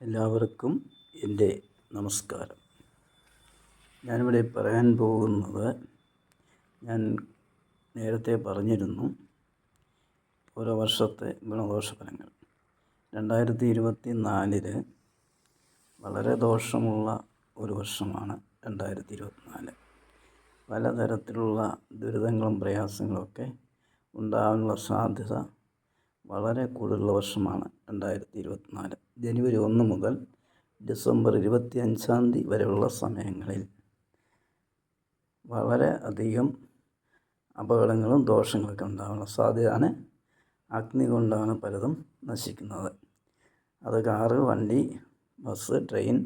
എല്ലാവർക്കും എന്റെ നമസ്കാരം. ഞാനിവിടെ പറയാൻ പോകുന്നത് ഞാൻ നേരത്തെ പറഞ്ഞിരുന്നു ഓരോ വർഷത്തെ ഗുണദോഷ ഫലങ്ങൾ രണ്ടായിരത്തി ഇരുപത്തി നാലിൽ വളരെ ദോഷമുള്ള ഒരു വർഷമാണ് രണ്ടായിരത്തി ഇരുപത്തിനാല് പലതരത്തിലുള്ള ദുരിതങ്ങളും പ്രയാസങ്ങളൊക്കെ ഉണ്ടാകാനുള്ള സാധ്യത വളരെ കൂടുതലുള്ള വർഷമാണ് രണ്ടായിരത്തി ഇരുപത്തിനാല് ജനുവരി ഒന്ന് മുതൽ ഡിസംബർ ഇരുപത്തി അഞ്ചാം തീയതി വരെയുള്ള സമയങ്ങളിൽ വളരെ അധികം അപകടങ്ങളും ദോഷങ്ങളൊക്കെ ഉണ്ടാകാനുള്ള സാധ്യതയാണ് അഗ്നി കൊണ്ടാണ് പലതും നശിക്കുന്നത്. അത് കാറ് വണ്ടി ബസ് ട്രെയിൻ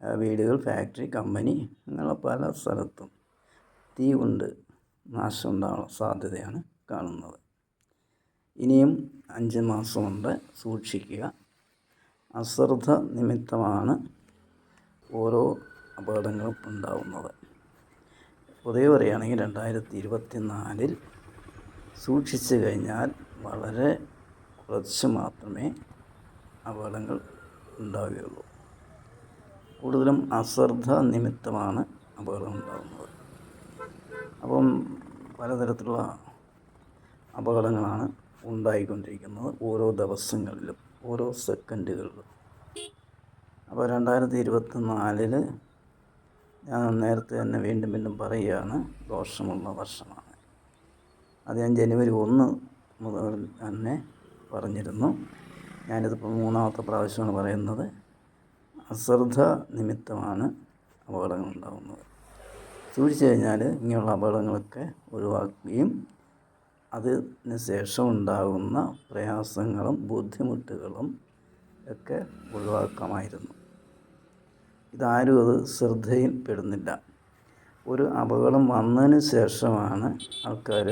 വീടുകൾ ഫാക്ടറി കമ്പനി അങ്ങനെയുള്ള പല സ്ഥലത്തും തീ കൊണ്ട് നാശം ഉണ്ടാകാനുള്ള സാധ്യതയാണ് കാണുന്നത്. ഇനിയും അഞ്ച് മാസമുണ്ട് സൂക്ഷിക്കുക. അശ്രദ്ധ നിമിത്തമാണ് ഓരോ അപകടങ്ങളും ഉണ്ടാവുന്നത്. പൊതുവെ പറയുകയാണെങ്കിൽ രണ്ടായിരത്തി ഇരുപത്തി നാലിൽ സൂക്ഷിച്ചു കഴിഞ്ഞാൽ വളരെ കുറച്ച് മാത്രമേ അപകടങ്ങൾ ഉണ്ടാവുകയുള്ളൂ. കൂടുതലും അശ്രദ്ധ നിമിത്തമാണ് അപകടം ഉണ്ടാകുന്നത് അപ്പം പലതരത്തിലുള്ള അപകടങ്ങളാണ് ഉണ്ടായിക്കൊണ്ടിരിക്കുന്നത് ഓരോ ദിവസങ്ങളിലും ഓരോ സെക്കൻഡുകളിലും. അപ്പോൾ രണ്ടായിരത്തി ഇരുപത്തി നാലിൽ ഞാൻ നേരത്തെ തന്നെ വീണ്ടും വീണ്ടും പറയുകയാണ് ദോഷമുള്ള വർഷമാണ്. അത് ഞാൻ ജനുവരി ഒന്ന് മുതൽ തന്നെ പറഞ്ഞിരുന്നു. ഞാനിതിപ്പോൾ മൂന്നാമത്തെ പ്രാവശ്യമാണ് പറയുന്നത്. അശ്രദ്ധ നിമിത്തമാണ് അപകടങ്ങൾ ഉണ്ടാകുന്നത് സൂക്ഷിച്ചു കഴിഞ്ഞാൽ ഇങ്ങനെയുള്ള അപകടങ്ങളൊക്കെ ഒഴിവാക്കുകയും അതിന് ശേഷം ഉണ്ടാകുന്ന പ്രയാസങ്ങളും ബുദ്ധിമുട്ടുകളും ഒക്കെ ഒഴിവാക്കാമായിരുന്നു. ഇതാരും അത് ശ്രദ്ധയിൽ പെടുന്നില്ല ഒരു അപകടം വന്നതിന് ശേഷമാണ് ആൾക്കാർ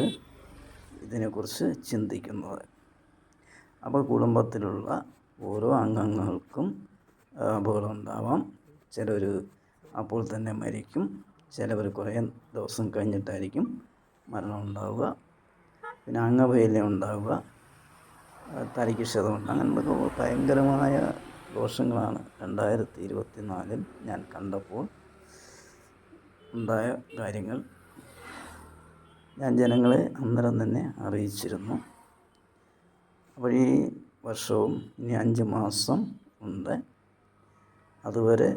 ഇതിനെക്കുറിച്ച് ചിന്തിക്കുന്നത്. അപ്പോൾ കുടുംബത്തിലുള്ള ഓരോ അംഗങ്ങൾക്കും അപകടം ഉണ്ടാവാം ചിലർ അപ്പോൾ തന്നെ മരിക്കും. ചിലവർ കുറേ ദിവസം കഴിഞ്ഞിട്ടായിരിക്കും മരണം ഉണ്ടാവുക പിന്നെ അംഗവൈകല്യം ഉണ്ടാവുക തലയ്ക്ക് ക്ഷതമുണ്ട്. അങ്ങനെ ഭയങ്കരമായ ദോഷങ്ങളാണ് രണ്ടായിരത്തി ഇരുപത്തി നാലിൽ ഞാൻ കണ്ടപ്പോൾ ഉണ്ടായ കാര്യങ്ങൾ. ഞാൻ ജനങ്ങളെ അന്നേരം തന്നെ അറിയിച്ചിരുന്നു. അപ്പോൾ ഈ വർഷവും ഇനി അഞ്ച് മാസം ഉണ്ട്. അതുവരെ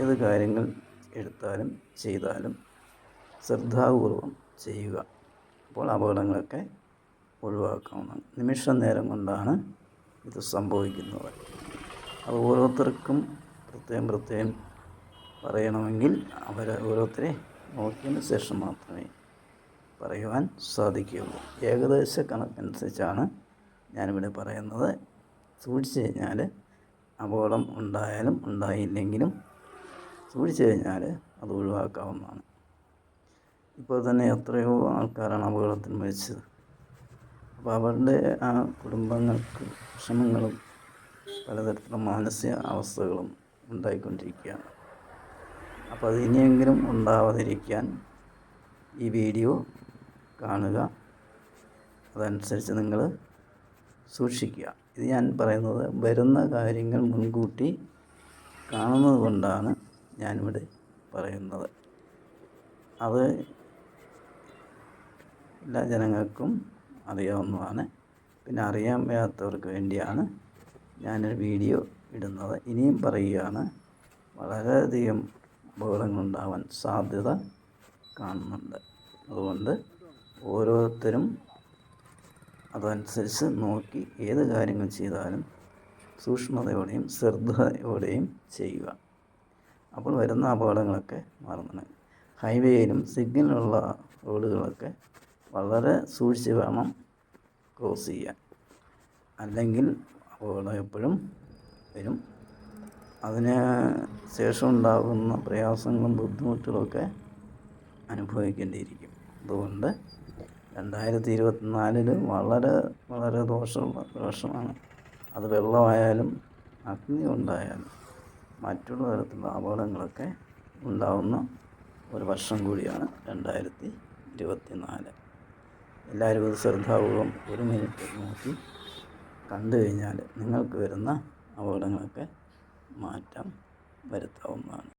ഏത് കാര്യങ്ങൾ എടുത്താലും ചെയ്താലും ശ്രദ്ധാപൂർവം ചെയ്യുക. അപ്പോൾ അപകടങ്ങളൊക്കെ ഒഴിവാക്കാവുന്നതാണ് നിമിഷ നേരം കൊണ്ടാണ് ഇത് സംഭവിക്കുന്നത്. അത് ഓരോരുത്തർക്കും പ്രത്യേകം പ്രത്യേകം പറയണമെങ്കിൽ അവരെ ഓരോരുത്തരെ നോക്കിയതിന് ശേഷം മാത്രമേ പറയുവാൻ സാധിക്കുകയുള്ളൂ. ഏകദേശ കണക്കനുസരിച്ചാണ് ഞാനിവിടെ പറയുന്നത്. സൂക്ഷിച്ചു കഴിഞ്ഞാൽ അപകടം ഉണ്ടായാലും ഉണ്ടായില്ലെങ്കിലും സൂക്ഷിച്ചു കഴിഞ്ഞാൽ അത് ഒഴിവാക്കാവുന്നതാണ്. ഇപ്പോൾ തന്നെ എത്രയോ ആൾക്കാരാണ് അപകടത്തിൽ മരിച്ചത്. അപ്പോൾ അവരുടെ ആ കുടുംബങ്ങൾക്ക് വിഷമങ്ങളും പലതരത്തിലുള്ള മാനസിക അവസ്ഥകളും ഉണ്ടായിക്കൊണ്ടിരിക്കുകയാണ്. അപ്പോൾ അത് ഇനിയെങ്കിലും ഉണ്ടാവാതിരിക്കാൻ ഈ വീഡിയോ കാണുക. അതനുസരിച്ച് നിങ്ങൾ സൂക്ഷിക്കുക. ഇത് ഞാൻ പറയുന്നത് വരുന്ന കാര്യങ്ങൾ മുൻകൂട്ടി കാണുന്നത് കൊണ്ടാണ് ഞാനിവിടെ പറയുന്നത്. അത് എല്ലാ ജനങ്ങൾക്കും അറിയാവുന്നതാണ്. പിന്നെ അറിയാൻ വയ്യാത്തവർക്ക് വേണ്ടിയാണ് ഞാനൊരു വീഡിയോ ഇടുന്നത്. ഇനിയും പറയുകയാണ് വളരെയധികം അപകടങ്ങളുണ്ടാവാൻ സാധ്യത കാണുന്നുണ്ട്. അതുകൊണ്ട് ഓരോരുത്തരും അതനുസരിച്ച് നോക്കി ഏത് കാര്യങ്ങൾ ചെയ്താലും സൂക്ഷ്മതയോടെയും ശ്രദ്ധയോടെയും ചെയ്യുക. അപ്പോൾ വരുന്ന അപകടങ്ങളൊക്കെ മാറുന്നുണ്ട് ഹൈവേയിലും സിഗ്നലുള്ള റോഡുകളൊക്കെ വളരെ സൂക്ഷിച്ച് വേണം ക്രോസ് ചെയ്യാൻ. അല്ലെങ്കിൽ അപകടം എപ്പോഴും വരും. അതിന് ശേഷം ഉണ്ടാകുന്ന പ്രയാസങ്ങളും ബുദ്ധിമുട്ടുകളൊക്കെ അനുഭവിക്കേണ്ടിയിരിക്കും. അതുകൊണ്ട് രണ്ടായിരത്തി ഇരുപത്തിനാലിൽ വളരെ വളരെ ദോഷമുള്ള വർഷമാണ് അത് വെള്ളമായാലും അഗ്നി ഉണ്ടായാലും മറ്റുള്ള തരത്തിലുള്ള അപകടങ്ങളൊക്കെ ഉണ്ടാകുന്ന ഒരു വർഷം കൂടിയാണ് രണ്ടായിരത്തി ഇരുപത്തി നാല് എല്ലാവരും ഒരു ശ്രദ്ധാപൂർവം ഒരു മിനിറ്റ് നോക്കി കണ്ടു കഴിഞ്ഞാൽ നിങ്ങൾക്ക് വരുന്ന അപകടങ്ങളൊക്കെ മാറ്റം വരുത്താവുന്നതാണ്.